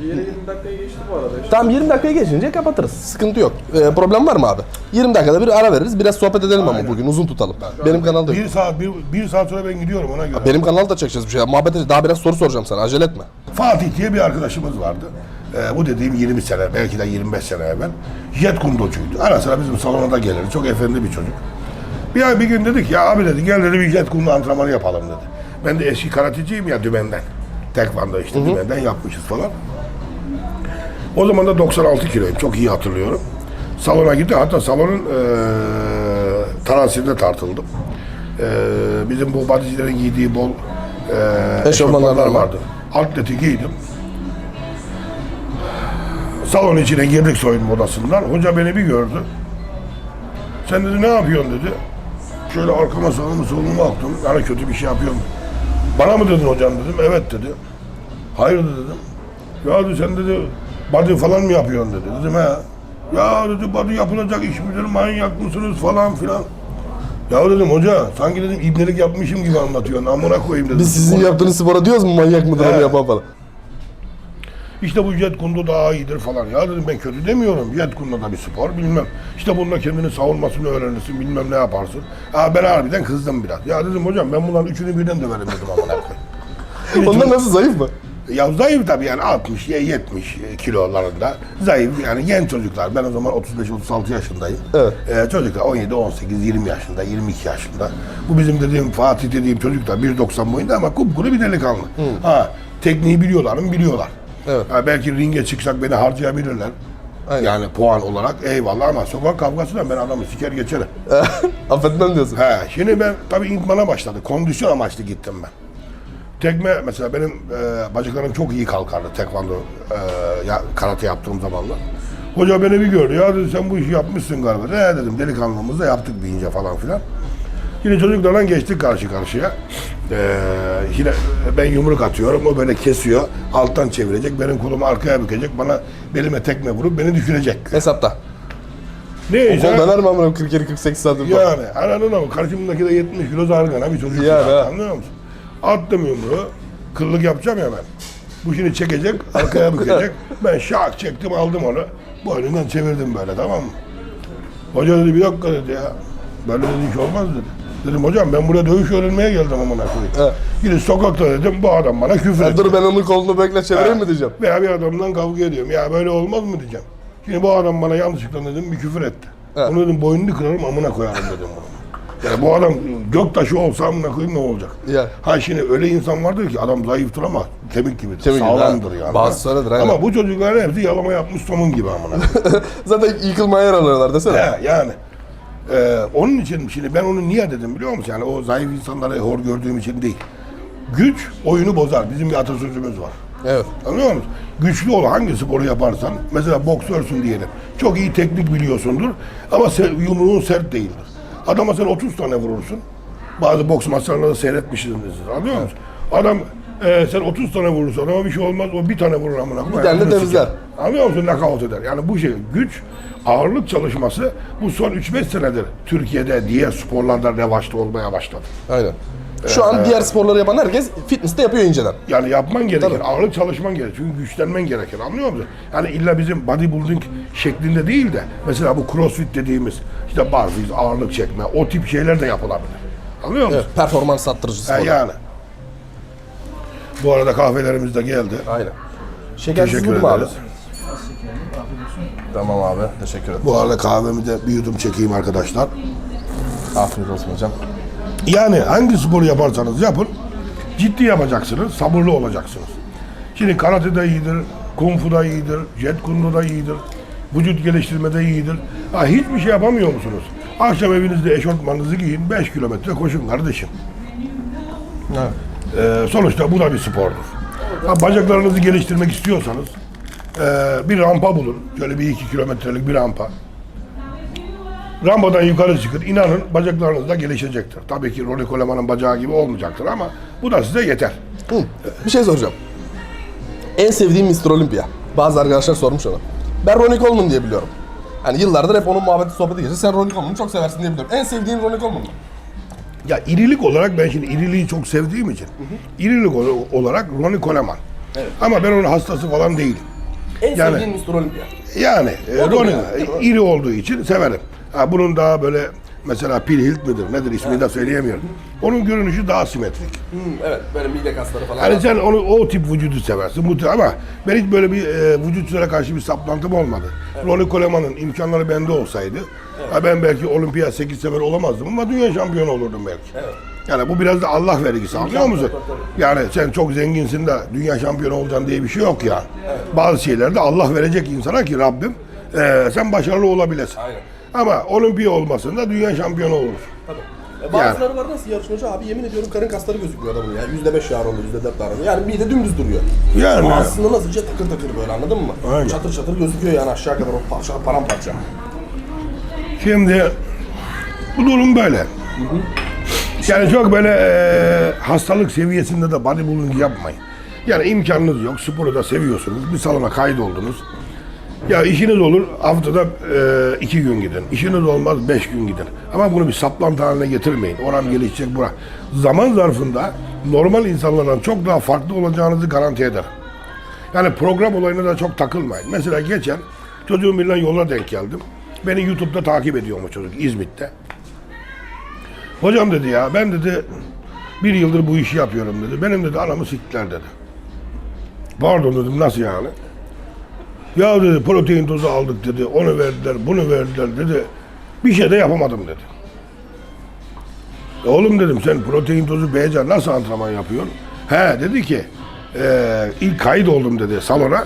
Yine 20 dakikaya geçti bu arada. işte. Tamam 20 dakikaya geçince kapatırız. Sıkıntı yok. Ee, problem var mı abi? 20 dakikada bir ara veririz. Biraz sohbet edelim ama bugün uzun tutalım. Benim kanalda yok. Bir saat, bir, bir saat sonra ben gidiyorum ona göre. Benim kanalda çekeceğiz bir şey. Muhabbet edeceğiz. Daha biraz soru soracağım sana. Acele etme. Fatih diye bir arkadaşımız vardı. Ee, bu dediğim 20 sene, belki de 25 sene evvel. Jet kundocuydu. Ara sıra bizim salona da gelirdi. Çok efendi bir çocuk. Bir ay bir gün dedik ya abi dedi gel dedi bir jet kundu antrenmanı yapalım dedi. Ben de eski karateciyim ya dümenden. Tekvando işte dümenden yapmışız falan. O zaman da 96 kiloyum. Çok iyi hatırlıyorum. Salona gitti. Hatta salonun eee transinde tartıldım. Eee bizim bu badicilerin giydiği bol eee Eşofmanlar eşofmanlar var. vardı. Atleti giydim. Salon içine girdik soyunma odasından. Hoca beni bir gördü. Sen dedi ne yapıyorsun dedi. Şöyle arkama sağıma soluma baktım. Yani kötü bir şey yapıyorum. Bana mı dedin hocam dedim. Evet dedi. Hayır dedim. Ya dedi sen dedi body falan mı yapıyorsun dedi. Dedim he. Ya dedi body yapılacak iş midir manyak mısınız falan filan. Ya dedim hoca sanki dedim ibnelik yapmışım gibi anlatıyorsun. Amına koyayım dedim. Biz sizin yaptığınız spora diyoruz mu manyak mıdır onu yapan falan. İşte bu jet kundu daha iyidir falan. Ya dedim ben kötü demiyorum. Jet kundu da bir spor bilmem. İşte bununla kendini savunmasını öğrenirsin bilmem ne yaparsın. Ha ben harbiden kızdım biraz. Ya dedim hocam ben bunların üçünü birden döverim dedim amına koyayım. Onlar nasıl zayıf mı? Ya zayıf tabii yani 60 ya 70 kilolarında. Zayıf yani genç çocuklar. Ben o zaman 35-36 yaşındayım. Evet. Ee, çocuklar 17, 18, 20 yaşında, 22 yaşında. Bu bizim dediğim Fatih dediğim çocuklar 1.90 boyunda ama kupkuru bir delikanlı. Ha tekniği biliyorlar mı? Biliyorlar. Evet. Ha, belki ringe çıksak beni harcayabilirler. Aynen. Yani puan olarak eyvallah ama sokak kavgasıyla ben adamı siker geçerim. Affetmem diyorsun. He, şimdi ben tabii intmana başladı. Kondisyon amaçlı gittim ben. Tekme mesela benim e, bacaklarım çok iyi kalkardı tekvando e, ya, karate yaptığım zamanlar. Hoca beni bir gördü. Ya dedi sen bu işi yapmışsın galiba. Ne dedim delikanlımızda yaptık bir ince falan filan. Yine çocuklarla geçtik karşı karşıya. Ee, yine ben yumruk atıyorum. O böyle kesiyor. Alttan çevirecek. Benim kolumu arkaya bükecek. Bana belime tekme vurup beni düşürecek. Hesapta. Neyse. Kol döner mi amına 47-48 santim falan. Yani anladın ama karşımdaki de 70 kilo zargana bir çocuk. Yani ya, ha. Anlıyor musun? Attım yumruğu. Kıllık yapacağım ya ben. Bu şimdi çekecek, arkaya bükecek. ben şak çektim aldım onu. Boynundan çevirdim böyle tamam mı? Hoca dedi bir dakika dedi ya. Böyle dedi iş olmaz dedi. Dedim hocam ben buraya dövüş öğrenmeye geldim amına koyayım. Evet. Gidin sokakta dedim bu adam bana küfür etti. dur ben onun kolunu bekle çevireyim mi diyeceğim. Veya bir adamdan kavga ediyorum. Ya böyle olmaz mı diyeceğim. Şimdi bu adam bana yanlışlıkla dedim bir küfür etti. Evet. Bunu dedim boynunu kırarım amına koyarım dedim. Yani bu adam göktaşı olsa amına koyayım ne olacak? Ya. Ha şimdi öyle insan vardır ki adam zayıftır ama kemik gibidir. Kemik gibi, sağlamdır ha. yani. Öyledir, aynen. Ama bu çocukların hepsi yalama yapmış somun gibi amına. Zaten yıkılmaya yer alıyorlar desene. He, yani. Ee, onun için şimdi ben onu niye dedim biliyor musun? Yani o zayıf insanları hor gördüğüm için değil. Güç oyunu bozar. Bizim bir atasözümüz var. Evet. Anlıyor musun? Güçlü ol hangi sporu yaparsan, mesela boksörsün diyelim. Çok iyi teknik biliyorsundur ama yumruğun sert değildir. Adama sen 30 tane vurursun. Bazı boks maçlarında seyretmişsinizdir. Anlıyor musun? Adam e, sen 30 tane vurursan ama bir şey olmaz. O bir tane vurur amına. koyayım, tane de temizler. Anlıyor musun? Nakavt eder. Yani bu şey güç, ağırlık çalışması bu son 3-5 senedir Türkiye'de diğer sporlarda revaçta olmaya başladı. Aynen. Şu an diğer sporları yapan herkes fitness'te yapıyor inceden. Yani yapman gerekir. Tabii. Ağırlık çalışman gerekir. Çünkü güçlenmen gerekir. Anlıyor musun? Yani illa bizim bodybuilding şeklinde değil de mesela bu crossfit dediğimiz işte barfiz, ağırlık çekme o tip şeyler de yapılabilir. Anlıyor musun? Evet. Performans arttırıcı Ha, spor. yani. Bu arada kahvelerimiz de geldi. Aynen. Şekersiz Teşekkür bu mu abi? ederiz. Tamam abi. Teşekkür ederim. Bu arada kahvemi de bir yudum çekeyim arkadaşlar. Afiyet olsun hocam. Yani hangi sporu yaparsanız yapın, ciddi yapacaksınız, sabırlı olacaksınız. Şimdi karate de iyidir, kung fu da iyidir, jet kundu da iyidir, vücut geliştirme de iyidir. Ha, hiçbir şey yapamıyor musunuz? Akşam evinizde eşofmanınızı giyin, 5 kilometre koşun kardeşim. Evet. Ee, sonuçta bu da bir spordur. Ha, bacaklarınızı geliştirmek istiyorsanız ee, bir rampa bulun. Şöyle bir iki kilometrelik bir rampa. Rampadan yukarı çıkın. İnanın bacaklarınız da gelişecektir. Tabii ki Ronnie Coleman'ın bacağı gibi olmayacaktır ama bu da size yeter. Hı. Bir şey soracağım. En sevdiğim Mr. Olympia. Bazı arkadaşlar sormuş ona. Ben Ronnie Coleman diye biliyorum. Hani yıllardır hep onun muhabbeti sohbeti geçti. Sen Ronnie Coleman'ı çok seversin diye biliyorum. En sevdiğin Ronnie Coleman mı? Ya irilik olarak ben şimdi iriliği çok sevdiğim için irilik ol- olarak Ronnie Coleman. Evet. Ama ben onun hastası falan değilim. En Yani- sevdiğin Mr. Olympia. Yani e, yani, mi? iri olduğu için severim. Ha, bunun daha böyle mesela Pilhilt midir nedir ismini de söyleyemiyorum. Onun görünüşü daha simetrik. Hmm, evet böyle mide kasları falan. Hani var. sen onu o tip vücudu seversin. Bu tip- ama ben hiç böyle bir e, vücutlara karşı bir saplantım olmadı. Ronnie Coleman'ın imkanları bende olsaydı ha, ben belki olimpiyat 8 sefer olamazdım ama dünya şampiyonu olurdum belki. Evet. Yani bu biraz da Allah vergisi anlıyor musun? Yani sen çok zenginsin de dünya şampiyonu olacaksın diye bir şey yok ya. Bazı şeylerde Allah verecek insana ki Rabbim e, sen başarılı olabilesin. Aynen. Ama olimpiya olmasında dünya şampiyonu olur. Tabii. E, bazıları var nasıl yarışmacı abi yemin ediyorum karın kasları gözükmüyor adamın ya. Yüzde beş yağ oluyor, yüzde dört yağ oluyor. Yani mide dümdüz duruyor. Yani. Ama aslında nasılca takır takır böyle anladın mı? Aynen. Çatır çatır gözüküyor yani aşağı kadar o parça, paramparça. Şimdi bu durum böyle. Yani çok böyle e, hastalık seviyesinde de bodybuilding yapmayın. Yani imkanınız yok, sporu da seviyorsunuz, bir salona kaydoldunuz. Ya işiniz olur haftada e, iki gün gidin, işiniz olmaz beş gün gidin. Ama bunu bir saplantı haline getirmeyin. Oram gelişecek bura. Zaman zarfında normal insanlardan çok daha farklı olacağınızı garanti eder. Yani program olayına da çok takılmayın. Mesela geçen çocuğun birinden yola denk geldim. Beni YouTube'da takip ediyor o çocuk İzmit'te. Hocam dedi ya ben dedi bir yıldır bu işi yapıyorum dedi. Benim dedi anamı siktiler dedi. Pardon dedim nasıl yani? Ya dedi protein tozu aldık dedi. Onu verdiler, bunu verdiler dedi. Bir şey de yapamadım dedi. E oğlum dedim sen protein tozu beğeneceksin nasıl antrenman yapıyorsun? He dedi ki e, ilk kayıt oldum dedi salona.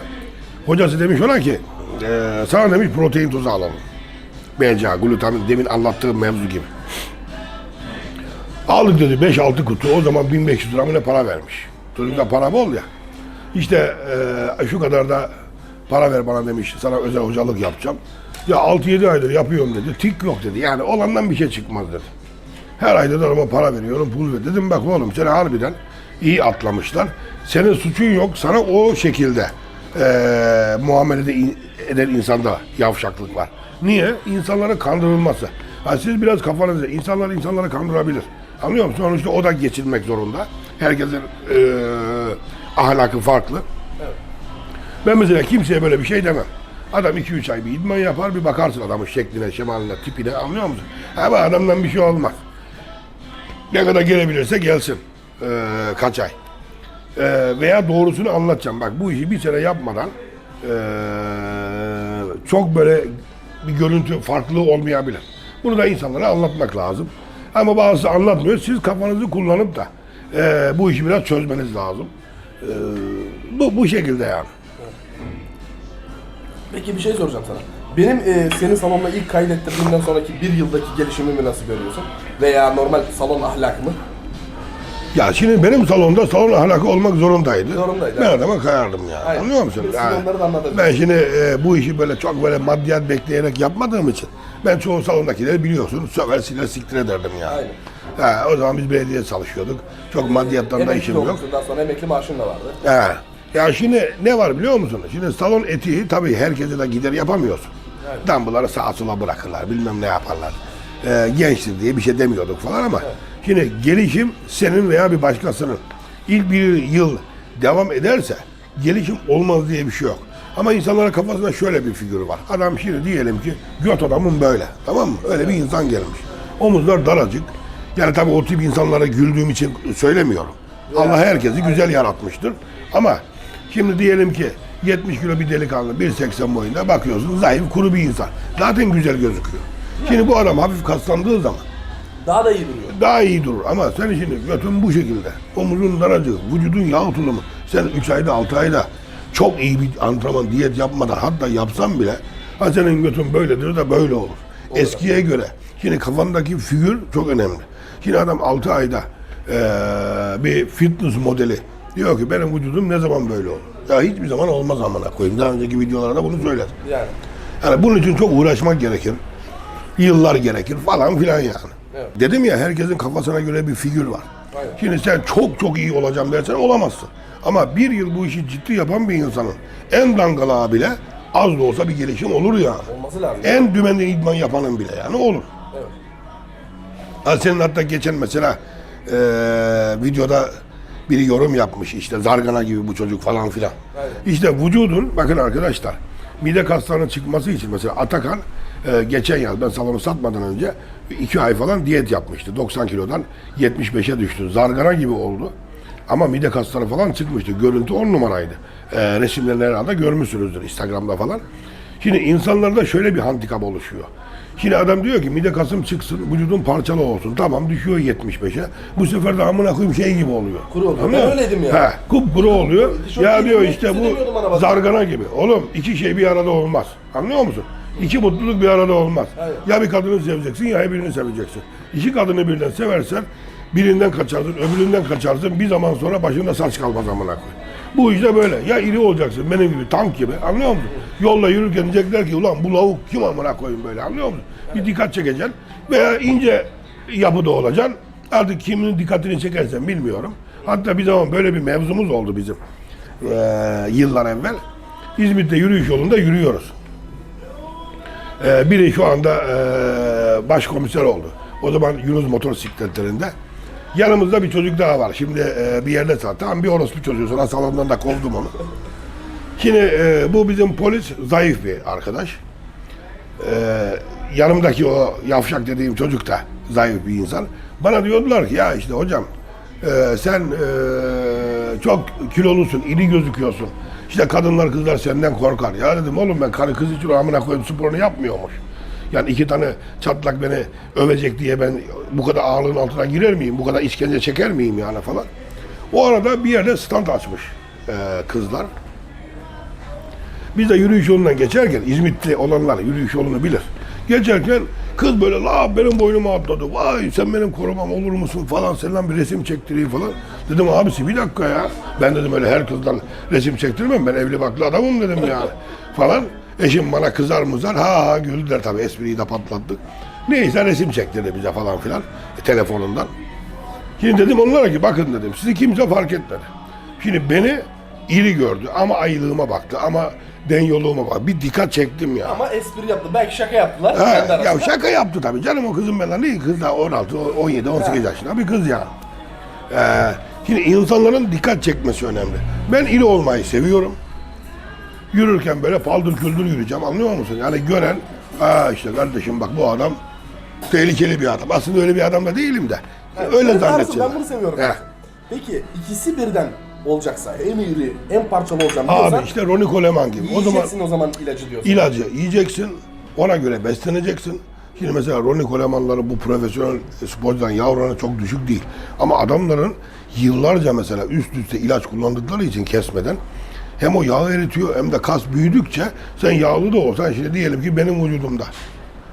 Hocası demiş ona ki e, sana demiş protein tozu alalım. BCA, glutamin demin anlattığım mevzu gibi. Aldık dedi 5-6 kutu o zaman 1500 lira para vermiş. Çocukta para bol ya. İşte e, şu kadar da para ver bana demiş sana özel hocalık yapacağım. Ya 6-7 aydır yapıyorum dedi. Tik yok dedi. Yani olandan bir şey çıkmaz dedi. Her ayda da ama para veriyorum, pul ver. Dedim bak oğlum seni harbiden iyi atlamışlar. Senin suçun yok. Sana o şekilde eee muamelede in- eden insanda yavşaklık var. Niye? İnsanların kandırılması. Ha, siz biraz kafanızda, insanlar insanları kandırabilir. Anlıyor musun? Sonuçta o da geçilmek zorunda. Herkesin eee ahlakı farklı. Ben mesela kimseye böyle bir şey demem. Adam 2-3 ay bir idman yapar bir bakarsın adamın şekline, şemaline, tipine anlıyor musun? Ama adamdan bir şey olmaz. Ne kadar gelebilirse gelsin. Ee, kaç ay. Ee, veya doğrusunu anlatacağım. Bak bu işi bir sene yapmadan ee, çok böyle bir görüntü farklılığı olmayabilir. Bunu da insanlara anlatmak lazım. Ama bazısı anlatmıyor. Siz kafanızı kullanıp da ee, bu işi biraz çözmeniz lazım. Ee, bu, bu şekilde yani. Peki bir şey soracağım sana. Benim e, senin salonla ilk kaydettirdiğimden sonraki bir yıldaki gelişimimi nasıl görüyorsun? Veya normal salon ahlakımı? Ya şimdi benim salonda salon ahlakı olmak zorundaydı. Zorundaydı, Ben evet. adama kayardım ya. Aynen. Anlıyor musun? Biz Yani onları da anladık. ben şimdi e, bu işi böyle çok böyle maddiyat bekleyerek yapmadığım için ben çoğu salondakileri biliyorsun söver siler siktir ederdim ya. Aynen. Ha, o zaman biz belediye çalışıyorduk. Çok maddiyattan da Emekli işim yok. Daha sonra emekli maaşın da vardı. Ha. Ya şimdi ne var biliyor musun? Şimdi salon etiği tabii herkese de gider yapamıyorsun. Evet. Dumbbellları sağa sola bırakırlar, bilmem ne yaparlar. Ee, gençtir diye bir şey demiyorduk falan ama şimdi gelişim senin veya bir başkasının ilk bir yıl devam ederse gelişim olmaz diye bir şey yok. Ama insanların kafasında şöyle bir figür var. Adam şimdi diyelim ki göt adamın böyle. Tamam mı? Öyle bir insan gelmiş. Omuzlar daracık. Yani tabii o tip insanlara güldüğüm için söylemiyorum. Allah herkesi güzel yaratmıştır. Ama şimdi diyelim ki 70 kilo bir delikanlı 1.80 boyunda bakıyorsun zayıf kuru bir insan. Zaten güzel gözüküyor. Şimdi bu adam hafif kaslandığı zaman Daha da iyi duruyor. daha iyi durur. Ama sen şimdi götün bu şekilde. Omuzun daracık, vücudun yağ tulumu. Sen 3 ayda 6 ayda çok iyi bir antrenman diyet yapmadan hatta yapsan bile ha senin götün böyledir de böyle olur. Eskiye göre. Şimdi kafandaki figür çok önemli. Şimdi adam 6 ayda eee, bir fitness modeli diyor ki benim vücudum ne zaman böyle olur? Ya hiçbir zaman olmaz amına koyayım. Daha önceki videolarda bunu söyledim. Yani. Yani bunun için çok uğraşmak gerekir. Yıllar gerekir falan filan yani. Evet. Dedim ya herkesin kafasına göre bir figür var. Aynen. Şimdi sen çok çok iyi olacağım dersen olamazsın. Ama bir yıl bu işi ciddi yapan bir insanın en dangalağı bile az da olsa bir gelişim olur yani. Olması lazım. En dümende idman yapanın bile yani olur. Evet. Ha senin hatta geçen mesela eee, videoda biri yorum yapmış işte zargana gibi bu çocuk falan filan. İşte vücudun bakın arkadaşlar mide kaslarının çıkması için mesela Atakan e, geçen yaz ben salonu satmadan önce iki ay falan diyet yapmıştı. 90 kilodan 75'e düştü. Zargana gibi oldu. Ama mide kasları falan çıkmıştı. Görüntü on numaraydı. E, resimlerini herhalde görmüşsünüzdür Instagram'da falan. Şimdi insanlarda şöyle bir handikap oluşuyor. Şimdi adam diyor ki mide kasım çıksın, vücudun parçalı olsun. Tamam düşüyor 75'e. Bu sefer de amına koyayım şey gibi oluyor. Kuru oluyor. Ben öyleydim ya. He, kupkuru oluyor. Tişört ya diyor işte bu zargana gibi. Oğlum iki şey bir arada olmaz. Anlıyor musun? İki mutluluk bir arada olmaz. Evet. Ya bir kadını seveceksin ya birini seveceksin. İki kadını birden seversen birinden kaçarsın, öbüründen kaçarsın. Bir zaman sonra başında saç kalmaz amına koy. Bu işte böyle. Ya iri olacaksın benim gibi tank gibi. Anlıyor musun? Yolda yürürken diyecekler ki ulan bu lavuk kim amına koyayım böyle anlıyor musun? Bir dikkat çekeceksin. Veya ince yapıda olacaksın. Artık kimin dikkatini çekersen bilmiyorum. Hatta bir zaman böyle bir mevzumuz oldu bizim. Ee, yıllar evvel. İzmit'te yürüyüş yolunda yürüyoruz. Ee, biri şu anda e, başkomiser oldu. O zaman Yunus motosikletlerinde. Yanımızda bir çocuk daha var. Şimdi e, bir yerde sat. Tam bir orospu çocuğu. Sonra salondan da kovdum onu. Şimdi e, bu bizim polis zayıf bir arkadaş. E, yanımdaki o yavşak dediğim çocuk da zayıf bir insan. Bana diyordular ki ya işte hocam e, sen e, çok kilolusun, iri gözüküyorsun. İşte kadınlar kızlar senden korkar. Ya dedim oğlum ben karı kız için amına koyup sporunu yapmıyormuş. Yani iki tane çatlak beni övecek diye ben bu kadar ağırlığın altına girer miyim? Bu kadar işkence çeker miyim yani falan. O arada bir yerde stand açmış e, kızlar. Biz de yürüyüş yolundan geçerken İzmitli olanlar yürüyüş yolunu bilir. Geçerken kız böyle la benim boynuma atladı. Vay sen benim korumam olur musun falan senden bir resim çektireyim falan. Dedim abisi bir dakika ya. Ben dedim öyle her kızdan resim çektirmem ben evli baklı adamım dedim yani. Falan. Eşim bana kızar mızar ha ha güldüler tabii espriyi de patlattık. Neyse resim çektirdi bize falan filan e, telefonundan. Şimdi dedim onlara ki bakın dedim sizi kimse fark etmedi. Şimdi beni iri gördü ama aylığıma baktı ama den yoluğuma baktı. Bir dikkat çektim ya. Ama espri yaptı. Belki şaka yaptılar. Kendi ya arasında. şaka yaptı tabii canım o kızın benden değil kız da 16, 17, 18 yaşında bir kız yani. Ee, şimdi insanların dikkat çekmesi önemli. Ben iri olmayı seviyorum. Yürürken böyle paldır küldür yürüyeceğim anlıyor musun? Yani gören, aa işte kardeşim bak bu adam tehlikeli bir adam. Aslında öyle bir adam da değilim de. öyle Ben tarzım, zannedeceğim. Ben bunu seviyorum. He. Peki ikisi birden olacaksa hem iri hem parçalı olacağım Abi diyorsan işte Ronnie Coleman gibi. O zaman yiyeceksin o zaman ilacı diyorsun. ilacı yiyeceksin, ona göre besleneceksin. Şimdi mesela Ronnie Coleman'ları bu profesyonel sporcuların yağ oranı çok düşük değil. Ama adamların yıllarca mesela üst üste ilaç kullandıkları için kesmeden hem o yağı eritiyor hem de kas büyüdükçe sen yağlı da olsan şimdi diyelim ki benim vücudumda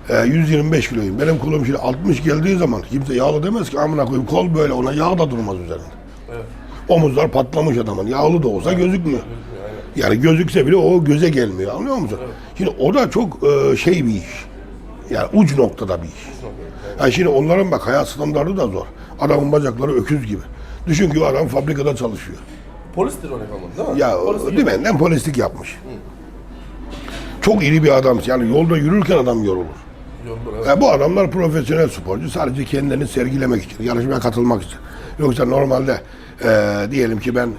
e, 125 kiloyum. Benim kolum şimdi 60 geldiği zaman kimse yağlı demez ki amına koyayım kol böyle ona yağ da durmaz üzerinde. Omuzlar patlamış adamın. Yağlı da olsa gözükmüyor. Yani gözükse bile o göze gelmiyor. Anlıyor musun? Şimdi o da çok e, şey bir iş. Yani uç noktada bir iş. Yani şimdi onların bak hayat standartı da zor. Adamın bacakları öküz gibi. Düşün ki o adam fabrikada çalışıyor. Polistir o falan değil mi? Ya dümenden polislik yapmış. Çok iri bir adam. Yani yolda yürürken adam yorulur. Yoldur, evet. Ya bu adamlar profesyonel sporcu. Sadece kendilerini sergilemek için, yarışmaya katılmak için. Yoksa normalde e, diyelim ki ben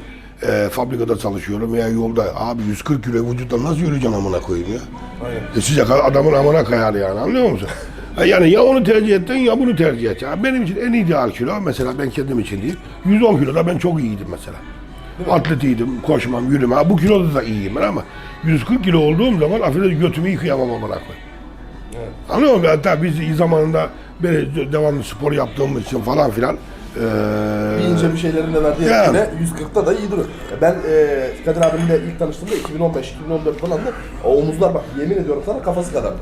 e, fabrikada çalışıyorum veya yolda abi 140 kilo vücutla nasıl yürüyeceğim amına koyayım ya? Aynen. E sıcak adamın amına kayar yani anlıyor musun? E, Yani ya onu tercih ettin ya bunu tercih et. Ya benim için en ideal kilo mesela ben kendim için değil. 110 kiloda ben çok iyiydim mesela. Atletiydim, koşmam, yürümem. Ha, Bu kiloda da iyiyim ben ama 140 kilo olduğum zaman affedersin götümü yıkayamam amına koyayım. Anlıyor musun? Hatta biz zamanında böyle devamlı spor yaptığımız için falan filan eee Bir ince bir şeylerin de verdiği Yani. etkide 140'ta da iyi duruyor. Ben e, Kadir abimle ilk tanıştığımda 2015-2014 falandı. O omuzlar bak yemin ediyorum sana kafası kadardı.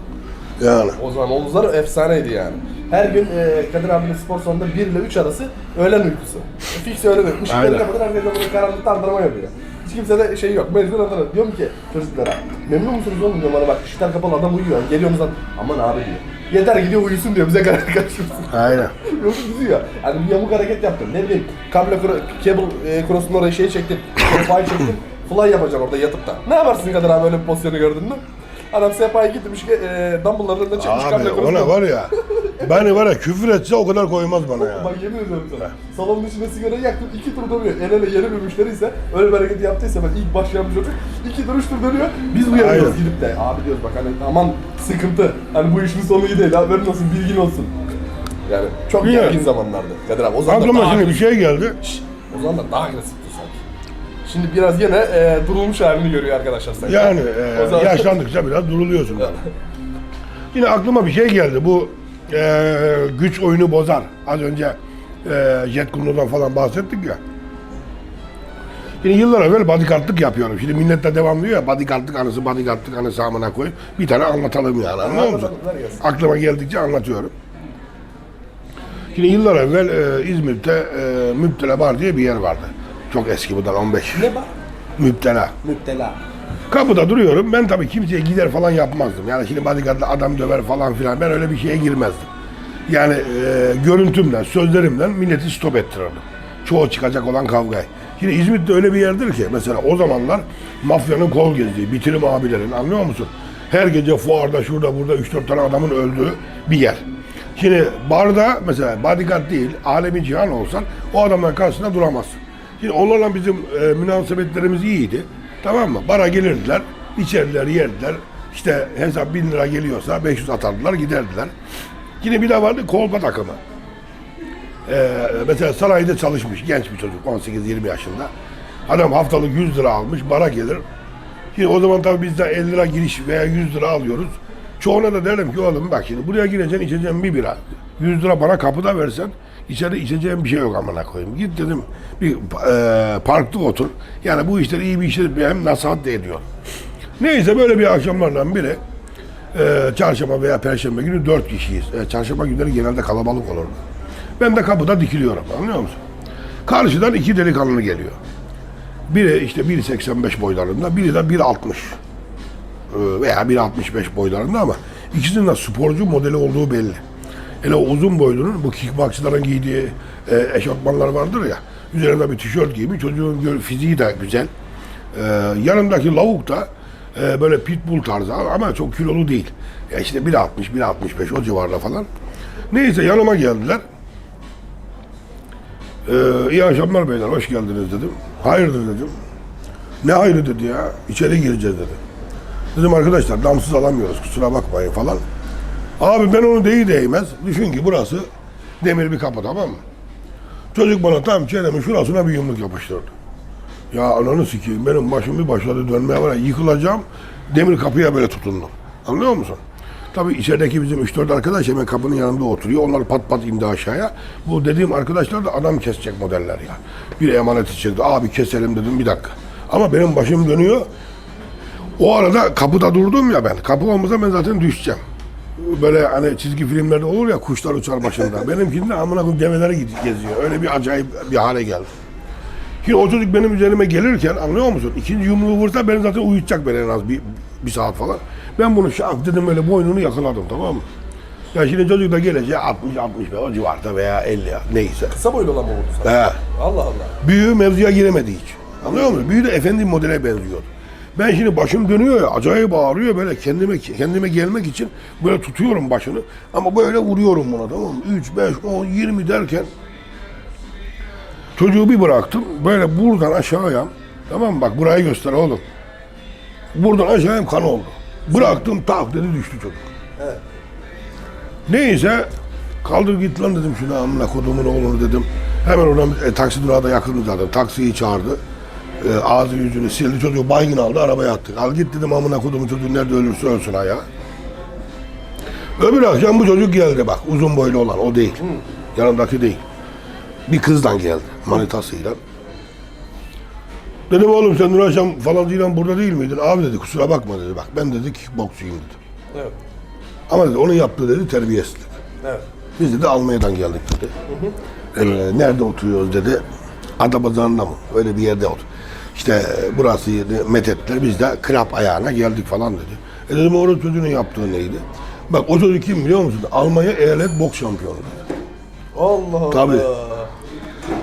yani. O zaman omuzlar efsaneydi yani. Her gün e, Kadir abinin spor salonunda 1 ile 3 arası öğlen uykusu. E, fix öğlen uykusu. Aynen. kapatır herkes de böyle karanlıkta antrenman yapıyor. Hiç kimse de şey yok. Mecbur antrenman. Diyorum ki çocuklara memnun musunuz oğlum diyorum bana bak ışıklar kapalı adam uyuyor. Geliyorsunuz lan aman abi diyor. Yeter gidiyor uyusun diyor bize karar karışmasın. Aynen. Yok gidiyor. Hani bir yamuk hareket yaptım. Ne bileyim kable kro- cable e, cross'un oraya şey çektim. Sehpayı çektim. Fly yapacağım orada yatıp da. Ne yaparsın kadar abi öyle bir pozisyonu gördün mü? Adam sehpayı gitmiş e, dumbbell'ların önüne çekmiş kable Abi cross'unu. ona var ya Beni var ya küfür etse o kadar koymaz bana ya. Bak yemin ediyorum sana. Salonun içinde sigarayı yaktım. iki tur dönüyor. El ele yeni bir müşteri ise öyle bir hareket yaptıysa ben ilk başlayan bir çocuk iki tur üç tur dönüyor. Biz uyarıyoruz Aynen. gidip de. Abi diyoruz bak hani aman sıkıntı. Hani bu işin sonu iyi değil. Haberin olsun bilgin olsun. Yani çok Niye? gergin zamanlardı. Kadir abi o zaman da Aklıma daha, şimdi bir şey geldi. o zaman da daha agresifti sanki. Şimdi biraz yine e, durulmuş halini görüyor arkadaşlar sanki. Yani O e, zaman- yaşlandıkça biraz duruluyorsun. Yine aklıma bir şey geldi. Bu e, güç oyunu bozar. Az önce e, Jet Kundu'dan falan bahsettik ya. Yine yıllar evvel bodyguardlık yapıyorum. Şimdi millet de devam diyor ya bodyguardlık anısı, bodyguardlık anısı amına koy. Bir tane anlatalım yani anlıyor musun? Aklıma geldikçe anlatıyorum. Şimdi yıllar evvel e, İzmir'de e, Müptela Bar diye bir yer vardı. Çok eski bundan 15. Ne var? Müptela. Müptela. Kapıda duruyorum. Ben tabii kimseye gider falan yapmazdım. Yani şimdi bodyguardla adam döver falan filan. Ben öyle bir şeye girmezdim. Yani e, görüntümden, sözlerimden milleti stop ettirirdim. Çoğu çıkacak olan kavgayı. Şimdi İzmit'te öyle bir yerdir ki mesela o zamanlar mafyanın kol gezdiği, bitirim abilerin anlıyor musun? Her gece fuarda şurada burada 3-4 tane adamın öldüğü bir yer. Şimdi barda mesela bodyguard değil, alemi cihan olsan o adamların karşısında duramazsın. Şimdi onlarla bizim e, münasebetlerimiz iyiydi. Tamam mı? Bara gelirdiler, içerdiler, yerdiler. İşte hesap 1000 lira geliyorsa 500 atardılar, giderdiler. Yine bir de vardı kolpa takımı. Ee, mesela sarayda çalışmış genç bir çocuk 18-20 yaşında. Adam haftalık 100 lira almış, bara gelir. Şimdi o zaman tabii biz de 50 lira giriş veya 100 lira alıyoruz. Çoğuna da derim ki oğlum bak şimdi buraya gireceksin içeceğin bir bira. 100 lira bana kapıda versen içeride içeceğin bir şey yok amına koyayım. Git dedim bir e, parkta otur. Yani bu işler iyi bir işler hem nasihat de ediyor. Neyse böyle bir akşamlardan biri e, çarşamba veya perşembe günü dört kişiyiz. E, çarşamba günleri genelde kalabalık olurdu. Ben de kapıda dikiliyorum anlıyor musun? Karşıdan iki delikanlı geliyor. Biri işte 1.85 boylarında, biri de 1.60 Ee, veya 1.65 boylarında ama ikisinin de sporcu modeli olduğu belli. Hele uzun boylunun bu kickboxçıların giydiği e, eşofmanlar vardır ya. Üzerinde bir tişört giymiş. Çocuğun fiziği de güzel. Ee, yanındaki lavuk da e, böyle pitbull tarzı ama çok kilolu değil. Ya işte 1.60, 1.65 o civarda falan. Neyse yanıma geldiler. Ee, iyi akşamlar beyler, hoş geldiniz dedim. Hayırdır dedim. Ne hayrı dedi ya, içeri gireceğiz dedi. Dedim arkadaşlar damsız alamıyoruz kusura bakmayın falan. Abi ben onu değil değmez. Düşün ki burası demir bir kapı tamam mı? Çocuk bana tam çenemin şurasına bir yumruk yapıştırdı. Ya ananı sikeyim benim başım bir başladı dönmeye var yıkılacağım. Demir kapıya böyle tutundum. Anlıyor musun? Tabii içerideki bizim 3-4 arkadaş hemen kapının yanında oturuyor. Onlar pat pat indi aşağıya. Bu dediğim arkadaşlar da adam kesecek modeller ya. Bir emaneti çıktı. Abi keselim dedim bir dakika. Ama benim başım dönüyor. O arada kapıda durdum ya ben. Kapı olmasa ben zaten düşeceğim. Böyle hani çizgi filmlerde olur ya kuşlar uçar başında. Benimkinde amına koyayım develeri geziyor. Öyle bir acayip bir hale geldi. Şimdi o çocuk benim üzerime gelirken anlıyor musun? İkinci yumruğu vursa beni zaten uyutacak beni en az bir, bir saat falan. Ben bunu şak dedim böyle boynunu yakaladım tamam mı? Ya şimdi çocuk da gelecek 60 65 o civarda veya 50 ya, neyse. Kısa boylu olan mı vurdu sana? He. Allah Allah. Büyüğü mevzuya giremedi hiç. Anlıyor musun? Büyüğü de efendi modele benziyor. Ben şimdi başım dönüyor ya acayip ağrıyor böyle kendime kendime gelmek için böyle tutuyorum başını ama böyle vuruyorum buna tamam mı? 3, 5, 10, 20 derken çocuğu bir bıraktım böyle buradan aşağıya tamam mı bak burayı göster oğlum. Buradan aşağıya kan oldu. Bıraktım tak dedi düştü çocuk. Evet. Neyse kaldır git lan dedim şuna amına kodumun oğlunu dedim. Hemen oradan e, taksi durağı da yakındı zaten. Taksiyi çağırdı. E, ağzı yüzünü sildi çocuğu baygın aldı arabaya attı. Al git dedim amına kodumun çocuğu nerede ölürse ölsün ayağa. Öbür akşam bu çocuk geldi bak uzun boylu olan o değil. Yanındaki değil. Bir kızdan geldi manitasıyla. Dedim oğlum sen dün akşam falancıyla burada değil miydin? Abi dedi kusura bakma dedi bak ben dedi kickboksçuyum dedi. Evet. Ama dedi onun yaptığı dedi terbiyesizlik. Evet. Biz dedi Almanya'dan geldik dedi. Ee, nerede oturuyoruz dedi. Adapazarı'nda mı? Öyle bir yerde otur. İşte burası methettiler. Biz de krap ayağına geldik falan dedi. E dedim orada çocuğun yaptığı neydi? Bak o çocuk kim biliyor musun? Almanya eyalet boks şampiyonu. dedi. Allah Allah. Tabii.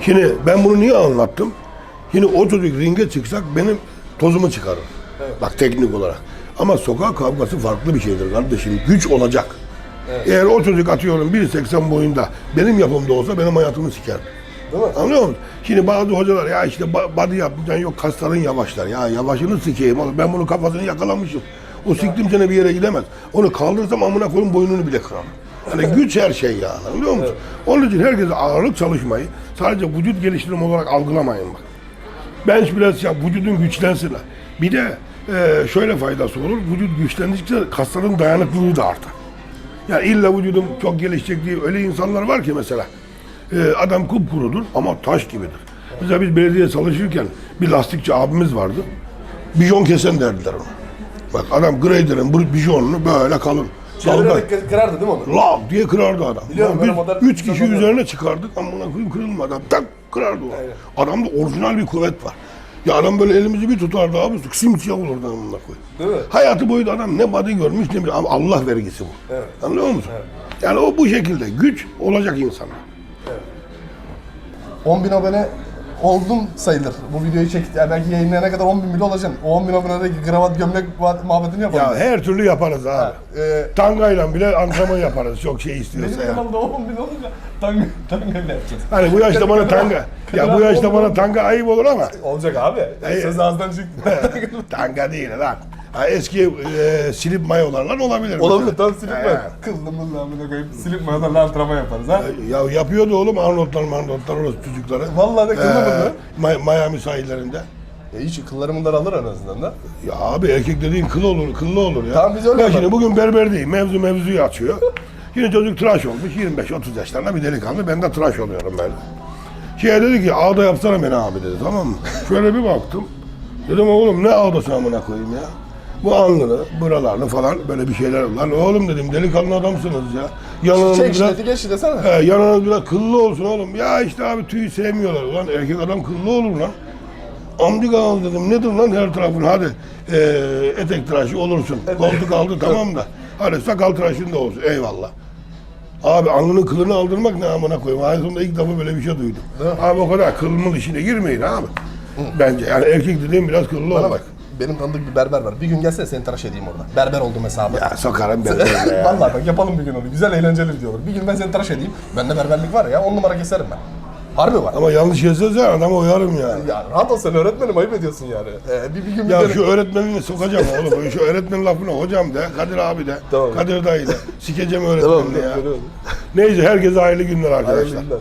Şimdi ben bunu niye anlattım? Şimdi o çocuk ringe çıksak benim tozumu çıkarır. Bak teknik olarak. Ama sokak kavgası farklı bir şeydir kardeşim. Güç olacak. Eğer o çocuk atıyorum 1.80 boyunda benim yapımda olsa benim hayatımı sikerdi. Değil mi? Anlıyor musun? Şimdi bazı hocalar ya işte body yapacaksın yok kasların yavaşlar. Ya yavaşını sikeyim oğlum ben bunun kafasını yakalamışım. O siktim sene bir yere gidemez. Onu kaldırsam amına koyun boynunu bile kırar. Yani güç her şey ya. Anlıyor musun? Onun için herkese ağırlık çalışmayı sadece vücut geliştirme olarak algılamayın bak. Bench press yap, vücudun güçlensin. Bir de e, şöyle faydası olur. Vücut güçlendikçe kasların dayanıklılığı da artar. Yani illa vücudum çok gelişecek diye öyle insanlar var ki mesela. E, adam kupkurudur ama taş gibidir. Mesela biz belediye çalışırken bir lastikçi abimiz vardı. Bijon kesen derdiler ona. Bak adam grader'ın bu bijonunu böyle kalın. Çevirerek kırardı değil mi onu? Lav diye kırardı adam. Biliyorum, Lan biz modern üç kişi var. üzerine çıkardık amına koyayım kırılmadı. Adam tak kırardı o. Adamda orijinal bir kuvvet var. Ya adam böyle elimizi bir tutardı abi simsiyah olurdu amına koyayım. Değil mi? Hayatı boyu da adam ne body görmüş ne bir ama Allah vergisi bu. Evet. Anlıyor musun? Yani o bu şekilde güç olacak insana. 10 bin abone oldum sayılır. Bu videoyu çek, yani belki yayınlayana kadar 10 bin bile olacağım. O 10 bin abonedeki kravat gömlek muha- muhabbetini yapalım. Ya her türlü yaparız abi. Ee, Tangayla bile antrenman yaparız çok şey benim istiyorsa ya. kanalda 10 bin olunca tanga, tanga ne yapacağız? Hani bu yaşta bana tanga. Ya bu yaşta bana tanga ayıp olur ama. Olacak abi. Söz ağızdan çıktı. tanga değil lan. Ha, eski e, silip mayolarla olabilir. Olabilir mesela. tam silip He. ben. Kıllı mıllı amına koyup silip mayalarla antrenman yaparız ha. Ya yapıyordu oğlum Arnoldlar Arnoldlar orası çocukları. Vallahi de kıllı mıllı. Ma- Miami sahillerinde. E hiç kılları mılları alır en azından da. Ya abi erkek dediğin kıl olur, kıllı olur ya. Tamam, biz öyle Ben yapalım. şimdi bugün berber değil, mevzu mevzuyu açıyor. Yine çocuk tıraş olmuş, 25-30 yaşlarında bir delikanlı, ben de tıraş oluyorum böyle. Şey dedi ki, ağda yapsana beni abi dedi, tamam mı? Şöyle bir baktım, dedim oğlum ne ağdası amına koyayım ya? Bu alnını, buralarını falan böyle bir şeyler lan oğlum dedim delikanlı adamsınız ya. Yanınız Çek biraz, şiddeti geç desene. he, yanınız biraz kıllı olsun oğlum. Ya işte abi tüyü sevmiyorlar ulan erkek adam kıllı olur lan. Amcık ağız dedim nedir lan her tarafın hadi eee, etek tıraşı olursun. Koltuk aldı tamam da. Hadi sakal tıraşın da olsun eyvallah. Abi alnının kılını aldırmak ne amına koyayım. Hayatımda ilk defa böyle bir şey duydum. Abi o kadar kılmıl işine girmeyin abi. Bence yani erkek dediğim biraz kıllı Bana bak. Benim tanıdık bir berber var. Bir gün gelsene seni tıraş edeyim orada. Berber oldum hesabı. Ya sokarım ben böyle ya. Vallahi bak yapalım bir gün onu. Güzel eğlenceli olur. Bir gün ben seni tıraş edeyim. Bende berberlik var ya. On numara keserim ben. Harbi var. Ama yanlış yazıyorsa adamı uyarım yani. Ya rahat ol sen öğretmenim ayıp ediyorsun yani. Ee, bir, bir gün bir Ya dene- şu öğretmenini sokacağım oğlum. Şu öğretmen lafına hocam de, Kadir abi de, Tamam. Kadir dayı de. Sikeceğim Tamam, öğretmenini ya. tamam. Neyse herkese hayırlı günler arkadaşlar. Hayırlı günler.